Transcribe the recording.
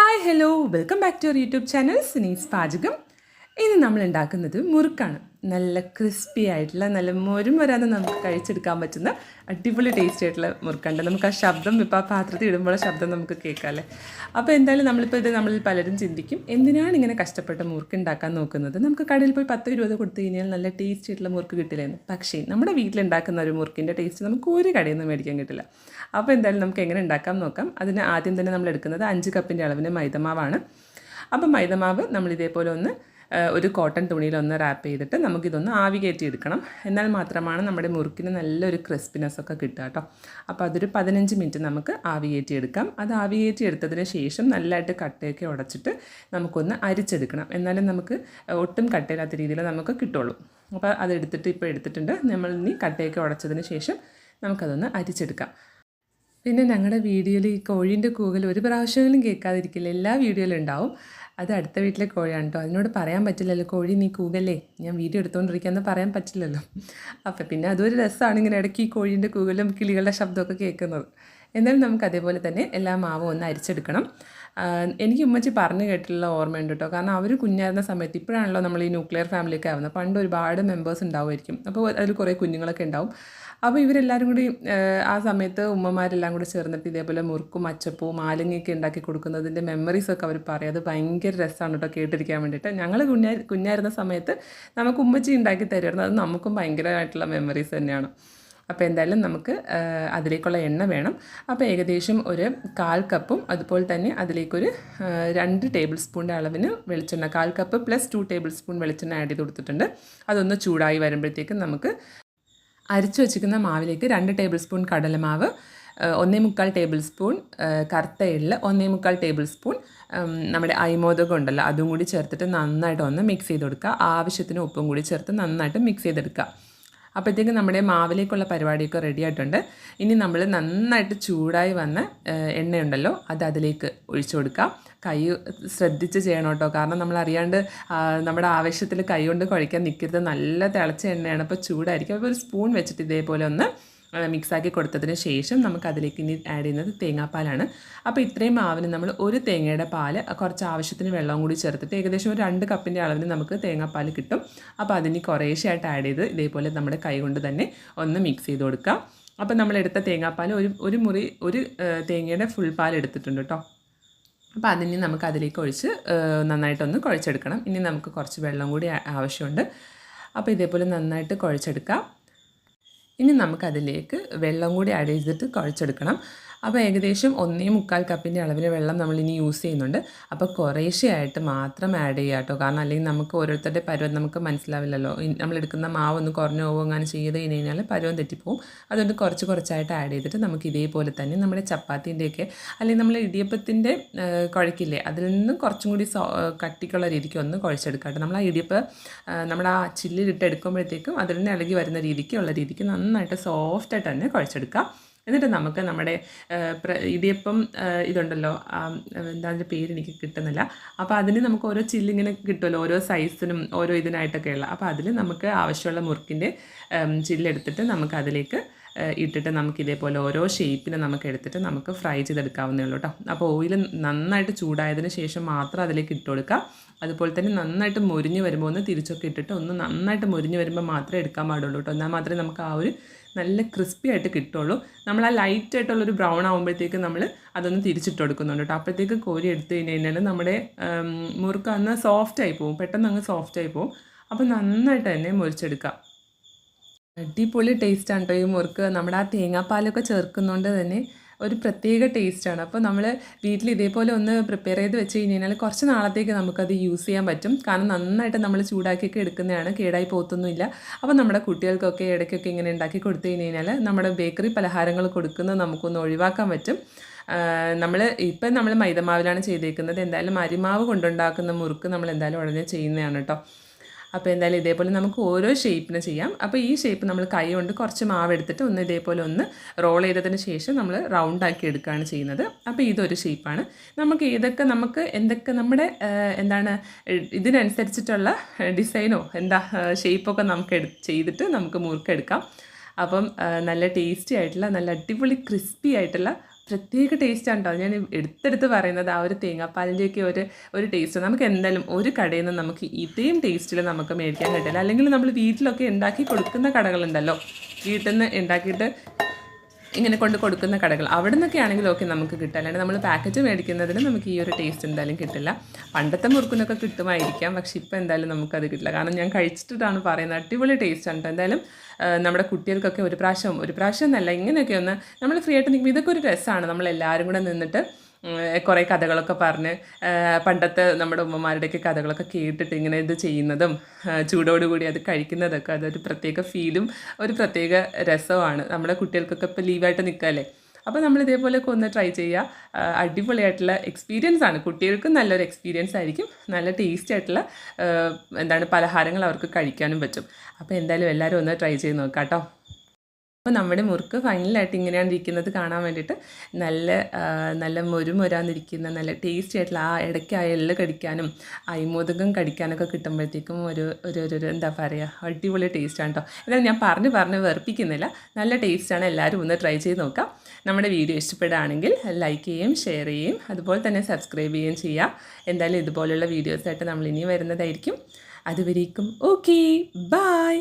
Hi hello welcome back to our YouTube channel സിനീസ് പാചകം ഇന്ന് നമ്മൾ ഉണ്ടാക്കുന്നത് മുറുക്കാണ്. നല്ല ക്രിസ്പി ആയിട്ടുള്ള നല്ല മൊരും വരാതെ നമുക്ക് കഴിച്ചെടുക്കാൻ പറ്റുന്ന അടിപൊളി ടേസ്റ്റി ആയിട്ടുള്ള മുറുക്കുണ്ട്. നമുക്ക് ആ ശബ്ദം ഇപ്പോൾ ആ പാത്രത്തിൽ ഇടുമ്പോൾ ശബ്ദം നമുക്ക് കേൾക്കാമല്ലേ അപ്പോൾ എന്തായാലും നമ്മളിപ്പോൾ ഇത് നമ്മളിൽ പലരും ചിന്തിക്കും എന്തിനാണ് ഇങ്ങനെ കഷ്ടപ്പെട്ട മുറുക്ക് ഉണ്ടാക്കാൻ നോക്കുന്നത്? നമുക്ക് കടയിൽ പോയി പത്ത് ഇരുപത് കൊടുത്തു കഴിഞ്ഞാൽ നല്ല ടേസ്റ്റി ആയിട്ടുള്ള മുറുക്ക് കിട്ടില്ലെന്ന് പക്ഷേ നമ്മുടെ വീട്ടിലുണ്ടാക്കുന്ന ഒരു മുറുക്കിന്റെ ടേസ്റ്റ് നമുക്ക് ഒരു കടയിൽ നിന്ന് മേടിക്കാൻ കിട്ടില്ല. അപ്പോൾ എന്തായാലും നമുക്ക് എങ്ങനെ ഉണ്ടാക്കാൻ നോക്കാം. അതിന് ആദ്യം തന്നെ നമ്മൾ എടുക്കുന്നത് അഞ്ച് കപ്പിന്റെ അളവിന് മൈദമാവാണ്. അപ്പം മൈദമാവ് നമ്മൾ ഇതേപോലെ ഒന്ന് ഒരു കോട്ടൺ തുണിയിൽ ഒന്ന് റാപ്പ് ചെയ്തിട്ട് നമുക്കിതൊന്ന് ആവി കയറ്റി എടുക്കണം. എന്നാൽ മാത്രമാണ് നമ്മുടെ മുറുക്കിന് നല്ലൊരു ക്രിസ്പിനെസ് ഒക്കെ കിട്ടുക കേട്ടോ. അപ്പോൾ അതൊരു പതിനഞ്ച് മിനിറ്റ് നമുക്ക് ആവി കയറ്റി എടുക്കാം. അത് ആവി കയറ്റി എടുത്തതിന് ശേഷം നല്ലതായിട്ട് കട്ടയൊക്കെ ഉടച്ചിട്ട് നമുക്കൊന്ന് അരിച്ചെടുക്കണം. എന്നാലും നമുക്ക് ഒട്ടും കട്ടയില്ലാത്ത രീതിയിൽ നമുക്ക് കിട്ടുള്ളൂ. അപ്പോൾ അതെടുത്തിട്ട് ഇപ്പോൾ എടുത്തിട്ടുണ്ട്. നമ്മൾ ഇനി കട്ടയൊക്കെ ഉടച്ചതിന് ശേഷം നമുക്കതൊന്ന് അരിച്ചെടുക്കാം. പിന്നെ ഞങ്ങളുടെ വീഡിയോയിൽ ഈ കോഴീന്റെ കൂകൽ ഒരു പ്രാവശ്യമെങ്കിലും കേൾക്കാതിരിക്കില്ല. എല്ലാ വീഡിയോയിലും ഉണ്ടാവും. അത് അടുത്ത വീട്ടിലെ കോഴിയാണ് കേട്ടോ അതിനോട് പറയാൻ പറ്റില്ലല്ലോ. കോഴി നീ കൂകല്ലേ? ഞാൻ വീഡിയോ എടുത്തുകൊണ്ടിരിക്കാമെന്ന് പറയാൻ പറ്റില്ലല്ലോ. അപ്പം പിന്നെ അതൊരു രസമാണ് ഇങ്ങനെ ഇടയ്ക്ക് ഈ കോഴീന്റെ കൂകലും കിളികളുടെ ശബ്ദമൊക്കെ കേൾക്കുന്നത്. എന്നാലും നമുക്ക് അതേപോലെ തന്നെ എല്ലാ മാവും ഒന്ന് അരിച്ചെടുക്കണം. എനിക്ക് ഉമ്മച്ചി പറഞ്ഞു കേട്ടിട്ടുള്ള ഓർമ്മയുണ്ട് കേട്ടോ കാരണം അവർ കുഞ്ഞായിരുന്ന സമയത്ത് ഇപ്പോഴാണല്ലോ നമ്മൾ ഈ ന്യൂക്ലിയർ ഫാമിലിയൊക്കെ ആവുന്നത്. പണ്ട് ഒരുപാട് മെമ്പേഴ്സ് ഉണ്ടാവുമായിരിക്കും. അപ്പോൾ അതിൽ കുറേ കുഞ്ഞുങ്ങളൊക്കെ ഉണ്ടാവും. അപ്പോൾ ഇവരെല്ലാവരും കൂടി ആ, സമയത്ത് ഉമ്മമാരെല്ലാം കൂടി ചേർന്നിട്ട് ഇതേപോലെ മുറുക്കും അച്ചപ്പവും മാലങ്ങയൊക്കെ ഉണ്ടാക്കി കൊടുക്കുന്നതിന്റെ മെമ്മറീസൊക്കെ അവർ പറയും. അത് ഭയങ്കര രസമാണ് കേട്ടോ കേട്ടിരിക്കാൻ വേണ്ടിയിട്ട് ഞങ്ങൾ കുഞ്ഞാ കുഞ്ഞായിരുന്ന സമയത്ത് നമുക്ക് ഉമ്മച്ചി ഉണ്ടാക്കി തരുമായിരുന്നു. അത് നമുക്കും ഭയങ്കരമായിട്ടുള്ള മെമ്മറീസ് തന്നെയാണ്. അപ്പോൾ എന്തായാലും നമുക്ക് അതിലേക്കുള്ള എണ്ണ വേണം. അപ്പോൾ ഏകദേശം ഒരു കാൽ കപ്പും അതുപോലെ തന്നെ അതിലേക്കൊരു രണ്ട് ടേബിൾ സ്പൂണിന്റെ അളവിന് വെളിച്ചെണ്ണ കാൽ cup plus two tablespoon വെളിച്ചെണ്ണ ആഡ് ചെയ്ത് കൊടുത്തിട്ടുണ്ട്. അതൊന്ന് ചൂടായി വരുമ്പോഴത്തേക്കും നമുക്ക് അരിച്ചു വച്ചിരിക്കുന്ന മാവിലേക്ക് രണ്ട് ടേബിൾ സ്പൂൺ കടലമാവ് ഒന്നേ മുക്കാൽ ടേബിൾ സ്പൂൺ കറുത്ത എള്ള് ഒന്നേ മുക്കാൽ ടേബിൾ സ്പൂൺ നമ്മുടെ അയിമോദകം ഉണ്ടല്ലോ അതും കൂടി ചേർത്തിട്ട് നന്നായിട്ട് ഒന്ന് മിക്സ് ചെയ്ത് കൊടുക്കുക. ആവശ്യത്തിന് ഉപ്പും കൂടി ചേർത്ത് നന്നായിട്ട് മിക്സ് ചെയ്തെടുക്കുക. അപ്പോഴത്തേക്കും നമ്മുടെ മാവിലേക്കുള്ള പരിപാടിയൊക്കെ റെഡി ആയിട്ടുണ്ട്. ഇനി നമ്മൾ നന്നായിട്ട് ചൂടായി വന്ന എണ്ണയുണ്ടല്ലോ അത് അതിലേക്ക് ഒഴിച്ചു കൊടുക്കാം. കൈ ശ്രദ്ധിച്ച് ചെയ്യണം കേട്ടോ. കാരണം നമ്മൾ അറിയാണ്ട് നമ്മുടെ ആവശ്യത്തിൽ കൈ കൊണ്ട് കുഴയ്ക്കാൻ നിൽക്കരുത് നല്ല തിളച്ച എണ്ണയാണ്. അപ്പോൾ ചൂടായിരിക്കും. അപ്പോൾ ഒരു സ്പൂൺ വെച്ചിട്ട് ഇതേപോലെ ഒന്ന് മിക്സാക്കി കൊടുത്തതിന് ശേഷം നമുക്ക് അതിലേക്ക് ഇനി ആഡ് ചെയ്യുന്നത് തേങ്ങാപ്പാലാണ്. അപ്പോൾ ഇത്രയും മാവിന് നമ്മൾ ഒരു തേങ്ങയുടെ പാൽ കുറച്ച് ആവശ്യത്തിന് വെള്ളം കൂടി ചേർത്തിട്ട് ഏകദേശം ഒരു രണ്ട് കപ്പിന്റെ അളവിന് നമുക്ക് തേങ്ങാപ്പാൽ കിട്ടും. അപ്പോൾ അതിന് കുറേശ്ശെയായിട്ട് ആഡ് ചെയ്ത് ഇതേപോലെ നമ്മുടെ കൈ കൊണ്ട് തന്നെ ഒന്ന് മിക്സ് ചെയ്ത് കൊടുക്കാം. അപ്പോൾ നമ്മൾ എടുത്ത തേങ്ങാപ്പാൽ ഒരു ഒരു മുറി ഒരു തേങ്ങയുടെ ഫുൾ പാൽ എടുത്തിട്ടുണ്ട് കേട്ടോ അപ്പോൾ അതിന് നമുക്ക് അതിലേക്ക് ഒഴിച്ച് നന്നായിട്ടൊന്ന് കുഴച്ചെടുക്കണം. ഇനി നമുക്ക് കുറച്ച് വെള്ളം കൂടി ആവശ്യമുണ്ട്. അപ്പോൾ ഇതേപോലെ നന്നായിട്ട് കുഴച്ചെടുക്കാം. ഇനി നമുക്കതിലേക്ക് വെള്ളം കൂടി ആഡ് ചെയ്തിട്ട് കുഴച്ചെടുക്കണം. അപ്പോൾ ഏകദേശം ഒന്നേ മുക്കാൽ കപ്പിന്റെ അളവിൽ വെള്ളം നമ്മൾ ഇനി യൂസ് ചെയ്യുന്നുണ്ട്. അപ്പോൾ കുറേശ്ശെയായിട്ട് മാത്രം ആഡ് ചെയ്യുക കേട്ടോ കാരണം അല്ലെങ്കിൽ നമുക്ക് ഓരോരുത്തരുടെ പരുവം നമുക്ക് മനസ്സിലാവില്ലല്ലോ. നമ്മളെടുക്കുന്ന മാവ് ഒന്ന് കുറഞ്ഞു പോകും അങ്ങനെ ചെയ്ത് കഴിഞ്ഞ് കഴിഞ്ഞാൽ പരുവം തെറ്റിപ്പോവും. അതുകൊണ്ട് കുറച്ച് കുറച്ചായിട്ട് ആഡ് ചെയ്തിട്ട് നമുക്ക് ഇതേപോലെ തന്നെ നമ്മുടെ ചപ്പാത്തിന്റെയൊക്കെ അല്ലെങ്കിൽ നമ്മൾ ഇടിയപ്പത്തിന്റെ കുഴക്കില്ലേ അതിൽ നിന്നും കുറച്ചും കൂടി കട്ടിക്കുള്ള രീതിക്ക് ഒന്ന് കുഴച്ചെടുക്കാം നമ്മൾ ആ ഇടിയപ്പ് നമ്മുടെ ആ ചില്ലിലിട്ട് എടുക്കുമ്പോഴത്തേക്കും അതിൽ നിന്ന് ഇളകി വരുന്ന രീതിക്കുള്ള രീതിക്ക് നന്നായിട്ട് സോഫ്റ്റായിട്ട് തന്നെ കുഴച്ചെടുക്കാം. എന്നിട്ട് നമുക്ക് നമ്മുടെ ഇടിയപ്പം ഇതുണ്ടല്ലോ എന്താ അതിന്റെ പേര് എനിക്ക് കിട്ടുന്നില്ല. അപ്പോൾ അതിന് നമുക്ക് ഓരോ ചില്ലിങ്ങനെ കിട്ടുമല്ലോ ഓരോ സൈസിനും ഓരോ ഇതിനായിട്ടൊക്കെ ഉള്ള അപ്പോൾ അതിൽ നമുക്ക് ആവശ്യമുള്ള മുറുക്കിന്റെ ചില്ലെടുത്തിട്ട് നമുക്ക് അതിലേക്ക് ഇട്ടിട്ട് നമുക്ക് ഇതേപോലെ ഓരോ ഷേപ്പിന് നമുക്ക് എടുത്തിട്ട് നമുക്ക് ഫ്രൈ ചെയ്തെടുക്കാവുന്നേ ഉള്ളൂ കേട്ടോ അപ്പോൾ ഓയിൽ നന്നായിട്ട് ചൂടായതിന് ശേഷം മാത്രം അതിലേക്ക് ഇട്ട് കൊടുക്കുക. അതുപോലെ തന്നെ നന്നായിട്ട് മുരിഞ്ഞ് വരുമ്പോൾ ഒന്ന് തിരിച്ചൊക്കെ ഇട്ടിട്ട് ഒന്ന് നന്നായിട്ട് മുരിഞ്ഞ് വരുമ്പോൾ മാത്രമേ എടുക്കാൻ പാടുള്ളൂ കേട്ടോ എന്നാൽ മാത്രമേ നമുക്ക് ആ ഒരു നല്ല ക്രിസ്പി ആയിട്ട് കിട്ടുള്ളൂ. നമ്മൾ ആ ലൈറ്റ് ആയിട്ടുള്ളൊരു ബ്രൗൺ ആകുമ്പോഴത്തേക്ക് നമ്മൾ അതൊന്ന് തിരിച്ചിട്ട് കൊടുക്കുന്നുണ്ട് കേട്ടോ അപ്പോഴത്തേക്ക് കോരി എടുത്തു കഴിഞ്ഞ് കഴിഞ്ഞാൽ നമ്മുടെ മുറുക്ക് അന്ന് സോഫ്റ്റ് ആയി പോകും പെട്ടെന്ന് അങ്ങ് സോഫ്റ്റ് ആയി പോകും അപ്പോൾ നന്നായിട്ട് തന്നെ മുറിച്ചെടുക്കാം. അടിപൊളി ടേസ്റ്റാണ് കേട്ടോ ഈ മുറുക്ക്. നമ്മുടെ ആ തേങ്ങാപ്പാലൊക്കെ ചേർക്കുന്നതുകൊണ്ട് തന്നെ ഒരു പ്രത്യേക ടേസ്റ്റാണ് അപ്പോൾ നമ്മൾ വീട്ടിൽ ഇതേപോലെ ഒന്ന് പ്രിപ്പയർ ചെയ്ത് വെച്ച് കഴിഞ്ഞ് കഴിഞ്ഞാൽ കുറച്ച് നാളത്തേക്ക് നമുക്കത് യൂസ് ചെയ്യാൻ പറ്റും. കാരണം നന്നായിട്ട് നമ്മൾ ചൂടാക്കിയൊക്കെ എടുക്കുന്നതാണ് കേടായി പോത്തൊന്നുമില്ല അപ്പോൾ നമ്മുടെ കുട്ടികൾക്കൊക്കെ ഇടയ്ക്കൊക്കെ ഇങ്ങനെ ഉണ്ടാക്കി കൊടുത്തു കഴിഞ്ഞ് കഴിഞ്ഞാൽ നമ്മുടെ ബേക്കറി പലഹാരങ്ങൾ കൊടുക്കുന്നത് നമുക്കൊന്ന് ഒഴിവാക്കാൻ പറ്റും. നമ്മൾ ഇപ്പം നമ്മൾ മൈദമാവിലാണ് ചെയ്തേക്കുന്നത്. എന്തായാലും അരിമാവ് കൊണ്ടുണ്ടാക്കുന്ന മുറുക്ക് നമ്മൾ എന്തായാലും ഉടനെ ചെയ്യുന്നതാണ് കേട്ടോ അപ്പോൾ എന്തായാലും ഇതേപോലെ നമുക്ക് ഓരോ ഷേപ്പിന് ചെയ്യാം. അപ്പോൾ ഈ ഷേപ്പ് നമ്മൾ കൈ കൊണ്ട് കുറച്ച് മാവ് എടുത്തിട്ട് ഒന്ന് ഇതേപോലെ ഒന്ന് റോൾ ചെയ്തതിന് ശേഷം നമ്മൾ റൗണ്ട് ആക്കി എടുക്കുകയാണ് ചെയ്യുന്നത്. അപ്പോൾ ഇതൊരു ഷേപ്പാണ് നമുക്ക് ഏതൊക്കെ നമുക്ക് എന്തൊക്കെ നമ്മുടെ എന്താണ് ഇതിനനുസരിച്ചിട്ടുള്ള ഡിസൈനോ എന്താ ഷേപ്പൊക്കെ നമുക്ക് ചെയ്തിട്ട് നമുക്ക് മുറുക്കെടുക്കാം. അപ്പം നല്ല ടേസ്റ്റി ആയിട്ടുള്ള നല്ല അടിപൊളി ക്രിസ്പി ആയിട്ടുള്ള പ്രത്യേക ടേസ്റ്റാണ് കേട്ടോ ഞാൻ എടുത്തെടുത്ത് പറയുന്നത് ആ ഒരു തേങ്ങാപ്പാലിന്റെയൊക്കെ ഒരു ഒരു ടേസ്റ്റ് നമുക്ക് എന്തായാലും ഒരു കടയിൽ നിന്ന് നമുക്ക് ഇതേം ടേസ്റ്റിൽ നമുക്ക് മേടിക്കാൻ കിട്ടില്ല. അല്ലെങ്കിൽ നമ്മൾ വീട്ടിലൊക്കെ ഉണ്ടാക്കി കൊടുക്കുന്ന കടകളുണ്ടല്ലോ. വീട്ടിൽ നിന്ന് ഉണ്ടാക്കിയിട്ട് ഇങ്ങനെ കൊണ്ട് കൊടുക്കുന്ന കടകൾ. അവിടെ നിന്നൊക്കെ ആണെങ്കിൽ ഓക്കെ നമുക്ക് കിട്ടും. അല്ലാണ്ട് നമ്മൾ പാക്കറ്റ് മേടിക്കുന്നതിന് നമുക്ക് ഈ ഒരു ടേസ്റ്റ് എന്തായാലും കിട്ടില്ല. പണ്ടത്തെ മുറുക്കുന്നൊക്കെ കിട്ടുമായിരിക്കാം. പക്ഷെ ഇപ്പം എന്തായാലും നമുക്കത് കിട്ടില്ല. കാരണം ഞാൻ കഴിച്ചിട്ടാണ് പറയുന്നത്. അടിപൊളി ടേസ്റ്റ് ആണ്. എന്തായാലും നമ്മുടെ കുട്ടികൾക്കൊക്കെ ഒരു പ്രാവശ്യം ഒരു പ്രാവശ്യം എന്നല്ല ഇങ്ങനെയൊക്കെ ഒന്ന് നമ്മൾ ഫ്രീ ആയിട്ട് നിൽക്കുമ്പോൾ ഇതൊക്കെ ഒരു രസമാണ് നമ്മൾ എല്ലാവരും കൂടെ നിന്നിട്ട് കുറേ കഥകളൊക്കെ പറഞ്ഞ് പണ്ടത്തെ നമ്മുടെ ഉമ്മമാരുടെയൊക്കെ കഥകളൊക്കെ കേട്ടിട്ട് ഇങ്ങനെ ഇത് ചെയ്യുന്നതും ചൂടോടുകൂടി അത് കഴിക്കുന്നതൊക്കെ അതൊരു പ്രത്യേക ഫീലും ഒരു പ്രത്യേക രസമാണ് നമ്മുടെ കുട്ടികൾക്കൊക്കെ ഇപ്പോൾ ലീവായിട്ട് നിൽക്കാല്ലേ അപ്പോൾ നമ്മൾ ഇതേപോലെയൊക്കെ ഒന്ന് ട്രൈ ചെയ്യുക. അടിപൊളിയായിട്ടുള്ള എക്സ്പീരിയൻസ് ആണ്. കുട്ടികൾക്കും നല്ലൊരു എക്സ്പീരിയൻസ് ആയിരിക്കും. നല്ല ടേസ്റ്റി ആയിട്ടുള്ള എന്താണ് പലഹാരങ്ങൾ അവർക്ക് കഴിക്കാനും പറ്റും. അപ്പോൾ എന്തായാലും എല്ലാവരും ഒന്ന് ട്രൈ ചെയ്ത് നോക്കാം കേട്ടോ അപ്പോൾ നമ്മുടെ മുറുക്ക് ഫൈനലായിട്ട് ഇങ്ങനെയാണ് ഇരിക്കുന്നത് കാണാൻ വേണ്ടിയിട്ട്. നല്ല നല്ല മൊരുമൊരാന്നിരിക്കുന്ന നല്ല ടേസ്റ്റി ആയിട്ടുള്ള ആ ഇടയ്ക്ക് ആ എള്ള് കടിക്കാനും അയിമോദകം കടിക്കാനൊക്കെ കിട്ടുമ്പോഴത്തേക്കും ഒരു ഒരു ഒരു എന്താ പറയുക അടിപൊളി ടേസ്റ്റാണ് കേട്ടോ എന്നാലും ഞാൻ പറഞ്ഞ് പറഞ്ഞ് വെറുപ്പിക്കുന്നില്ല. നല്ല ടേസ്റ്റാണ് എല്ലാവരും ഒന്ന് ട്രൈ ചെയ്ത് നോക്കാം. നമ്മുടെ വീഡിയോ ഇഷ്ടപ്പെടുകയാണെങ്കിൽ ലൈക്ക് ചെയ്യുകയും ഷെയർ ചെയ്യുകയും അതുപോലെ തന്നെ സബ്സ്ക്രൈബ് ചെയ്യുകയും ചെയ്യുക എന്തായാലും ഇതുപോലുള്ള വീഡിയോസായിട്ട് നമ്മൾ ഇനി വരുന്നതായിരിക്കും. അതുവരേക്കും ഓക്കെ ബായ്